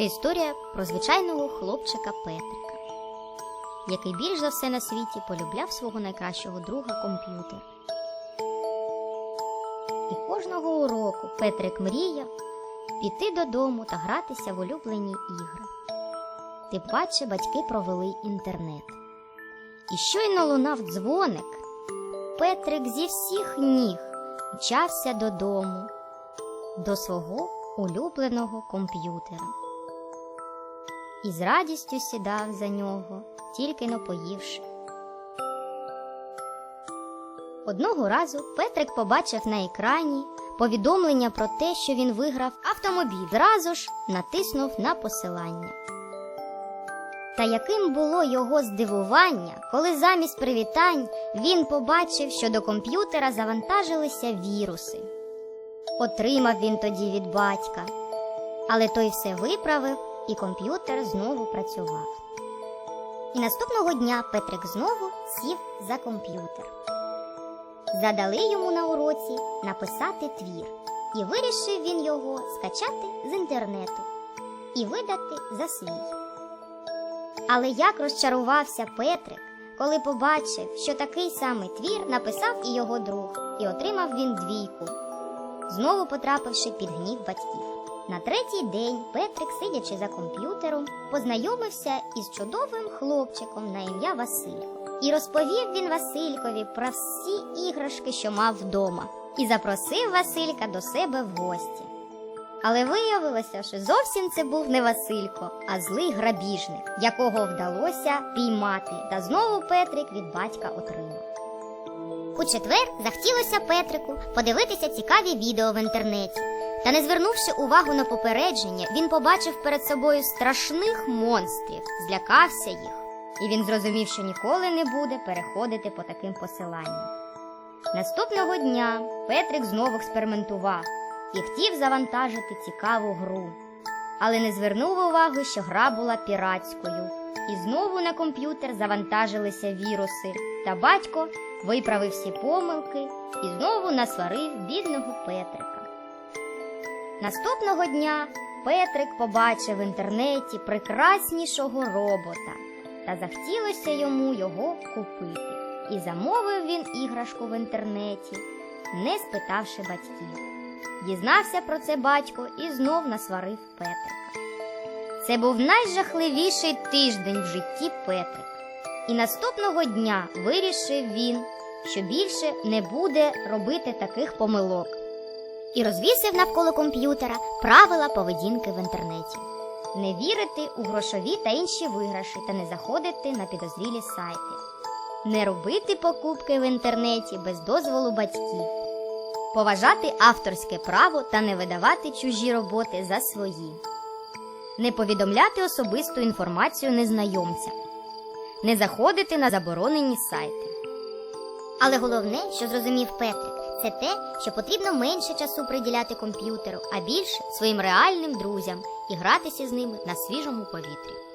Це історія про звичайного хлопчика Петрика, який більш за все на світі полюбляв свого найкращого друга комп'ютер. І кожного уроку Петрик мріяв піти додому та гратися в улюблені ігри. Тим паче батьки провели інтернет. І щойно лунав дзвоник, Петрик зі всіх ніг мчався додому, до свого улюбленого комп'ютера. І з радістю сідав за нього, тільки но поївши. Одного разу Петрик побачив на екрані повідомлення про те, що він виграв автомобіль. Зразу ж натиснув на посилання. Та яким було його здивування, коли замість привітань він побачив, що до комп'ютера завантажилися віруси. Отримав він тоді від батька, але той все виправив, і комп'ютер знову працював. І наступного дня Петрик знову сів за комп'ютер. Задали йому на уроці написати твір, і вирішив він його скачати з інтернету і видати за свій. Але як розчарувався Петрик, коли побачив, що такий самий твір написав і його друг, і отримав він двійку, знову потрапивши під гнів батьків. На третій день Петрик, сидячи за комп'ютером, познайомився із чудовим хлопчиком на ім'я Василько. І розповів він Василькові про всі іграшки, що мав вдома, і запросив Василька до себе в гості. Але виявилося, що зовсім це був не Василько, а злий грабіжник, якого вдалося піймати, та знову Петрик від батька отримав. У четвер захотілося Петрику подивитися цікаві відео в інтернеті. Та не звернувши увагу на попередження, він побачив перед собою страшних монстрів, злякався їх, і він зрозумів, що ніколи не буде переходити по таким посиланням. Наступного дня Петрик знову експериментував і хотів завантажити цікаву гру, але не звернув увагу, що гра була піратською, і знову на комп'ютер завантажилися віруси, та батько виправив всі помилки і знову насварив бідного Петрика. Наступного дня Петрик побачив в інтернеті прекраснішого робота, та захотілося йому його купити. І замовив він іграшку в інтернеті, не спитавши батьків. Дізнався про це батько і знов насварив Петрика. Це був найжахливіший тиждень в житті Петрика. І наступного дня вирішив він, що більше не буде робити таких помилок. І розвісив навколо комп'ютера правила поведінки в інтернеті. Не вірити у грошові та інші виграші та не заходити на підозрілі сайти. Не робити покупки в інтернеті без дозволу батьків. Поважати авторське право та не видавати чужі роботи за свої. Не повідомляти особисту інформацію незнайомцям. Не заходити на заборонені сайти. Але головне, що зрозумів Петрик, це те, що потрібно менше часу приділяти комп'ютеру, а більше своїм реальним друзям і гратися з ними на свіжому повітрі.